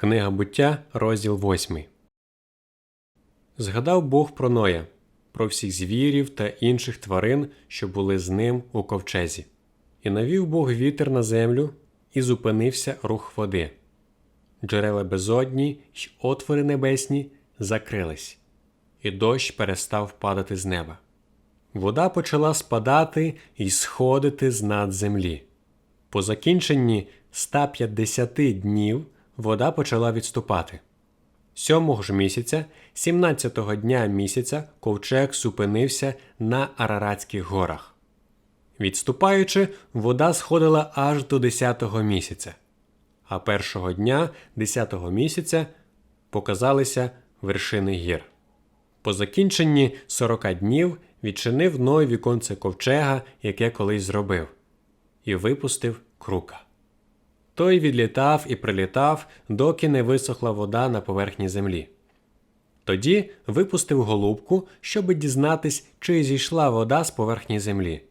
Книга буття, розділ 8. Згадав Бог про Ноя, про всіх звірів та інших тварин, що були з ним у ковчезі. І навів Бог вітер на землю, і зупинився рух води. Джерела безодні й отвори небесні закрились, і дощ перестав падати з неба. Вода почала спадати і сходити з над землі. По закінченні 150 днів вода почала відступати. Сьомого ж місяця, 17-го дня місяця, ковчег зупинився на Араратських горах. Відступаючи, вода сходила аж до 10-го місяця, а першого дня 10-го місяця показалися вершини гір. По закінченні 40 днів відчинив Ной віконце ковчега, яке колись зробив, і випустив крука. Той відлітав і прилітав, доки не висохла вода на поверхні землі. Тоді випустив голубку, щоби дізнатись, чи зійшла вода з поверхні землі.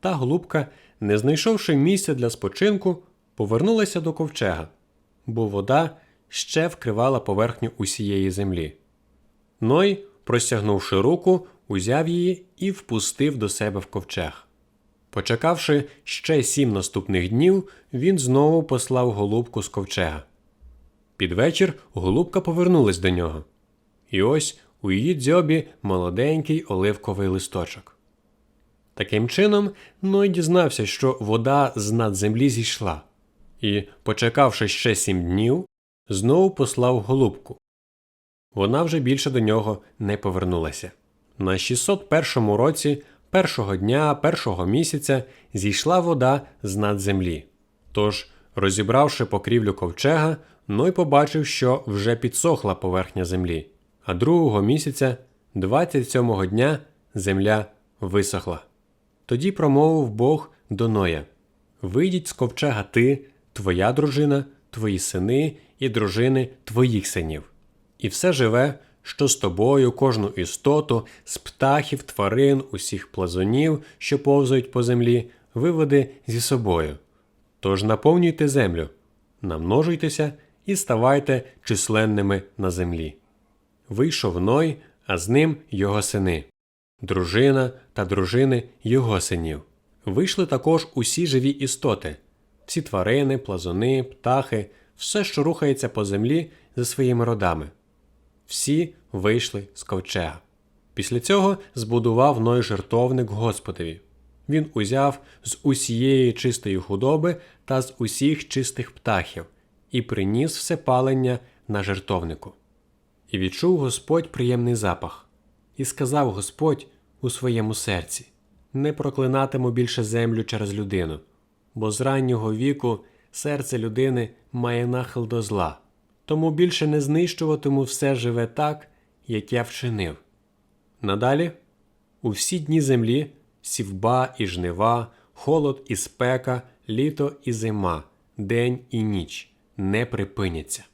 Та голубка, не знайшовши місця для спочинку, повернулася до ковчега, бо вода ще вкривала поверхню усієї землі. Ной, простягнувши руку, узяв її і впустив до себе в ковчег. Почекавши ще сім наступних днів, він знову послав голубку з ковчега. Під вечір голубка повернулась до нього. І ось у її дзьобі молоденький оливковий листочок. Таким чином, Ной дізнався, що вода з над землі зійшла, і, почекавши ще сім днів, знову послав голубку. Вона вже більше до нього не повернулася. На 601 році першого дня першого місяця зійшла вода з над землі. Тож, розібравши покрівлю ковчега, Ной побачив, що вже підсохла поверхня землі, а другого місяця, 27-го дня, земля висохла. Тоді промовив Бог до Ноя: Вийдіть з ковчега ти, твоя дружина, твої сини і дружини твоїх синів, і все живе, що з тобою кожну істоту, з птахів, тварин, усіх плазунів, що повзають по землі, виведи зі собою. Тож наповнюйте землю, намножуйтеся і ставайте численними на землі. Вийшов Ной, а з ним його сини, дружина та дружини його синів. Вийшли також усі живі істоти, всі тварини, плазуни, птахи, все, що рухається по землі за своїми родами. Всі вийшли з ковчега. Після цього збудував Ной жертовник Господові. Він узяв з усієї чистої худоби та з усіх чистих птахів і приніс все палення на жертовнику. І відчув Господь приємний запах, і сказав Господь у своєму серці: Не проклинатиму більше землю через людину, бо з раннього віку серце людини має нахил до зла, тому більше не знищуватиму все живе так, як я вчинив. Надалі у всі дні землі сівба і жнива, холод і спека, літо і зима, день і ніч не припиняться.